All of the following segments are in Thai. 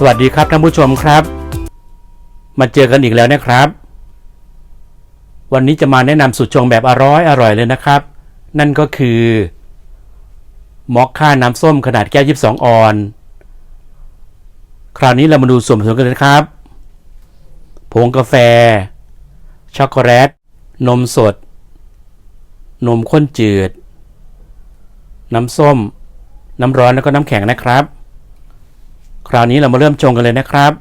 สวัสดีครับท่านผู้ชมครับ มาเจอกันอีกแล้วนะครับ วันนี้จะมาแนะนำสูตรชงแบบอร่อยอร่อยเลยนะครับ นั่นก็คือมอคค่าน้ำส้มขนาดแก้ว 22 ออน คราวนี้เรามาดูส่วนผสมกันเลยครับ ผงกาแฟ ช็อกโกแลต นมสด นมข้นจืด น้ำส้ม น้ำร้อนแล้วก็น้ำแข็งนะครับ คราวนี้เรามาเริ่มชงกันเลยนะครับ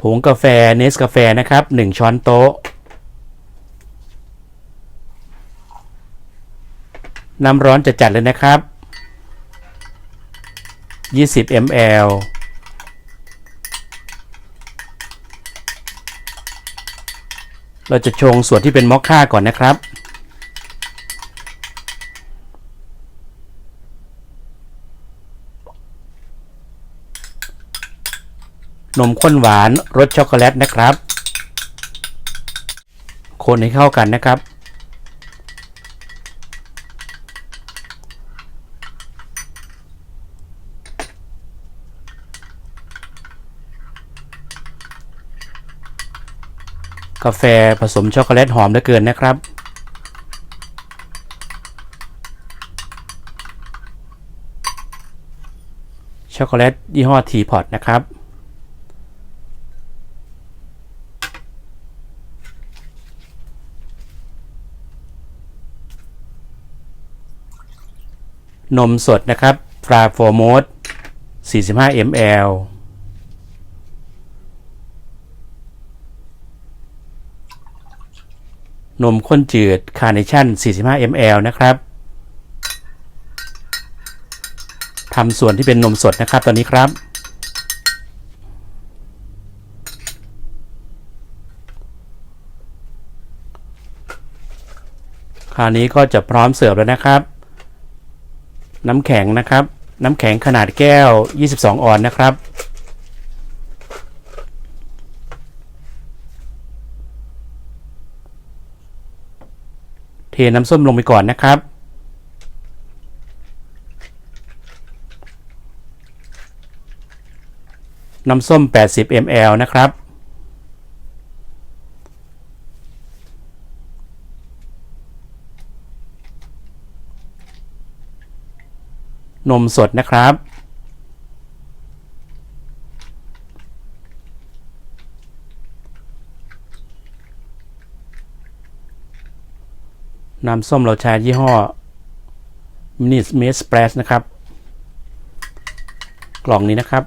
ผงกาแฟเนสกาแฟนะครับ 1 ช้อนโต๊ะ น้ำร้อนจะจัดเลยนะครับ 20 ml เราจะชงส่วนที่เป็นมอคค่าก่อนนะครับ นมข้นหวานรสช็อกโกแลตนะครับ คนให้เข้ากันนะครับ กาแฟผสมช็อกโกแลตหอมเหลือเกินนะครับช็อกโกแลตยี่ห้อทีพอตนะครับ นมสดนะครับฟราโฟโมด45 ml นมข้นจืดคาร์เนชั่น 45 ml นะครับทำส่วนที่เป็นนมสดนะครับตอนนี้ครับ คราวนี้ก็จะพร้อมเสิร์ฟแล้วนะครับ น้ำแข็งนะครับ น้ำแข็งขนาดแก้ว 22 ออนนะครับ เทน้ำส้มลงไปก่อนนะครับน้ำส้ม 80 ml นะครับ นมสดนะครับ น้ำส้มเราใช้ยี่ห้อมินิเมสเปรสนะครับ กล่องนี้นะครับ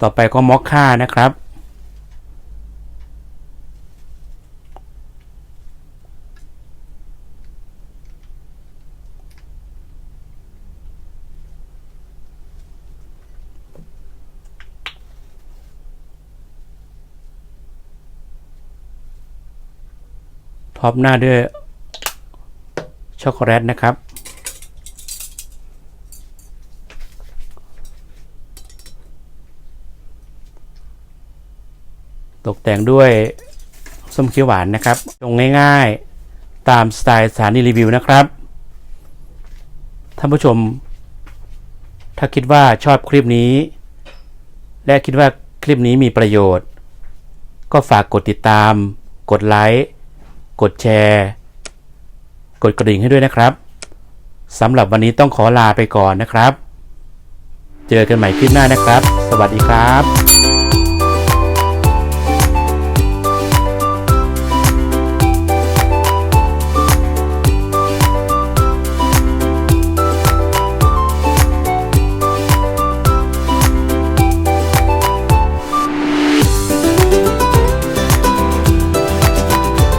ต่อไปก็มอคค่านะครับ ท็อปหน้าด้วยช็อกโกแลตนะครับ ตกแต่งด้วยส้มเขียวหวานนะครับตรงง่ายๆตามสไตล์สถานีรีวิวนะครับ ท่านผู้ชม ถ้าคิดว่าชอบคลิปนี้ และคิดว่าคลิปนี้มีประโยชน์ ก็ฝากกดติดตาม กดไลค์ กดแชร์ กดกระดิ่งให้ด้วยนะครับสำหรับวันนี้ต้องขอลาไปก่อนนะครับ เจอกันใหม่คลิปหน้านะครับ สวัสดีครับ